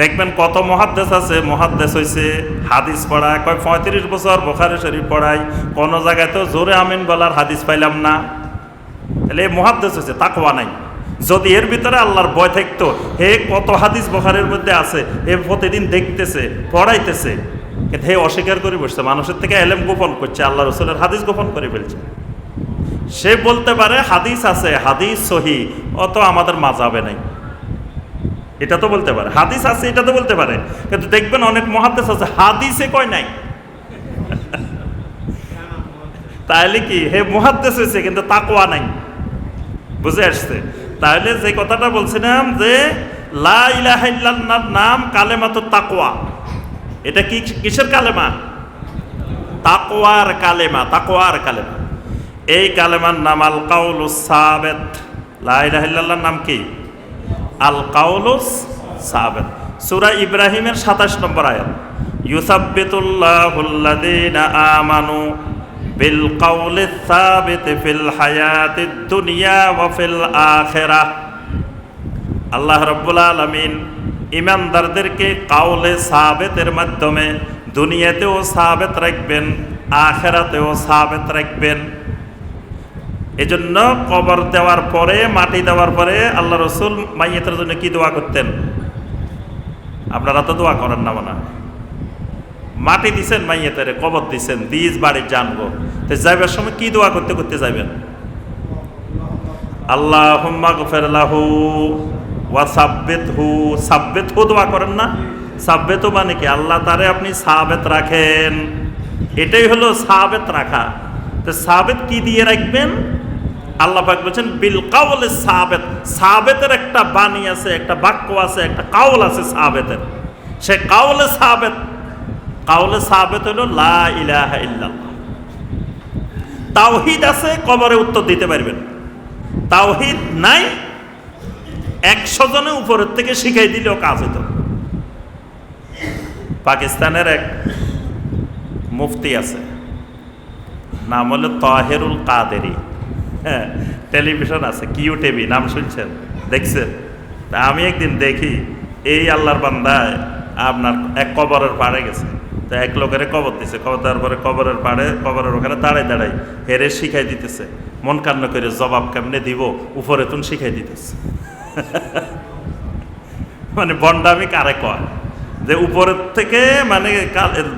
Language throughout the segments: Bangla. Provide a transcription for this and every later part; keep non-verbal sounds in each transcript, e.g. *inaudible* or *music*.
দেখবেন কত মহাদ্দেশ আছে। মহাদ্দেশ হয়েছে হাদিস পড়ায়। কয়, পঁয়ত্রিশ বছর বোখারে শরীফ পড়াই কোনো জায়গায় তো জোরে আমিন বলার হাদিস পাইলাম না। তাহলে এই মহাদ্দেশ হয়েছে তাকওয়া নাই। যদি এর ভিতরে আল্লাহর ভয় থাকতো, হে কত হাদিস বোখারের মধ্যে আছে, এ প্রতিদিন দেখতেছে, পড়াইতেছে। কিন্তু হে অস্বীকার করে বসছে, মানুষের থেকে এলেম গোপন করছে, আল্লাহ রসুলের হাদিস গোপন করে ফেলছে। সে বলতে পারে, হাদিস আছে, হাদিস সহি, অত আমাদের মাজাবে নাই। এটা তো বলতে পারে। হাদিস আছে, এটা তো বলতে পারে। কিন্তু দেখবেন অনেক মহাদেশ আছে, হাদিসে কয় নাই? তাহলে কি, হে মহাদ্দেশ হয়েছে, কিন্তু তাকওয়া নাই। বুঝে আসছে? তাহলে যে কথাটা বলছিলাম যে, লা ইলাহা নাম কালেমা তো তাকওয়া। এটা কি, কিসের কালেমা? তাকওয়ার কালেমা তাকওয়ার কালেমা। এই কালেমার নাম আল কাউলুস সাবেত। লা ইলাহা ইল্লাল্লাহর নাম কি? আল কাউলুস সাবেত। সূরা ইব্রাহিমের 27 নম্বর আয়াত। ইউসাব্বিতুল্লাহুল্লাযীনা আমানু বিল কাউলি সাবিত ফিল হায়াতিদ দুনিয়া ওয়া ফিল আখিরাহ। আল্লাহ রাব্বুল আলামিন ইমানদারদেরকে কাউলে সাবেতের মাধ্যমে দুনিয়াতেও সাবেত রাখবেন, আখেরাতেও সাবেত রাখবেন। এজন্য কবর দেওয়ার পরে, মাটি দেওয়ার পরে আল্লাহ রসুল মাইয়েতের জন্য কি দোয়া করতেন? আপনারা তো দোয়া করেন না মনে। মাটি দিছেন মাইয়েতের, কবর দিছেন দিস বাড়ি জানব তো যাইবার সময় কি দোয়া করতে করতে যাবেন আল্লাহ হুম্মা গফের লাহু ওয়া সাব্বেত হু সাব্বেত হু দোয়া করেন না? সাব্বেত মানে কি? আল্লাহ তারে আপনি সাবেত রাখেন। এটাই হলো সাবেত রাখা। তো সাবেত কি দিয়ে রাখবেন? আল্লাহ পাক বলছেন, বিল কাউলে সাবেত। সাবেতের একটা বাণী আছে, একটা বাক্য আছে, একটা কাউল আছে সাবেতের। সে কাউলে সাবেত কাউলে সাবেত হলো লা তাওহিদ আছে, কবরে উত্তর দিতে পারবেন। তাওহিদ নাই, একশো জনের উপরের থেকে শিখাই দিলেও কাজ হতো পাকিস্তানের এক মুফতি আছে, নাম হলো তহেরুল কাদেরি। হ্যাঁ *laughs* টেলিভিশন আছে, কিউ টিভি, নাম শুনছেন? দেখছেন? তা আমি একদিন দেখি, এই আল্লাহর বান্দায় আপনার এক কবরের পাড়ে গেছে। তো এক লোকের কবর দিছে, কবর দেওয়ার পরে কবরের পাড়ে, কবরের ওখানে দাঁড়াই দাঁড়াই হেরে শিখাই দিতেছে। মন কান্ন করে জবাব কেমনে দিব? উপরে তুন শিখাই দিতেছে। *laughs* মানে বন্ডামি কারে কয়? যে উপরের থেকে মানে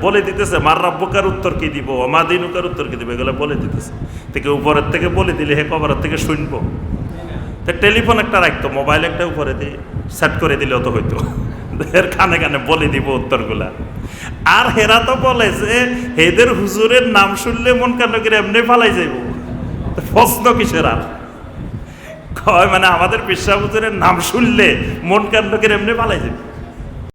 বলে দিতেছে, মার রাব্বুকার উত্তর কি দিব? মা দিনুকার উত্তর কি দিব? এগুলো বলে দিতেছে। থেকে উপরের থেকে বলে দিলে হে কবরের থেকে শুনব। তো টেলিফোন একটা রাখতো, মোবাইল একটা উপরে দিয়ে সেট করে দিলে তো হইতো। এর কানে কানে বলে দিব উত্তরগুলা। আর হেরা তো বলে যে, হেদের হুজুরের নাম শুনলে মন কান্ন করে এমনি ফালাই যাইব। প্রশ্ন কিসের আর? কয় মানে আমাদের পেশা হুজুরের নাম শুনলে মন কান্ন করে এমনি ফালাই যাবে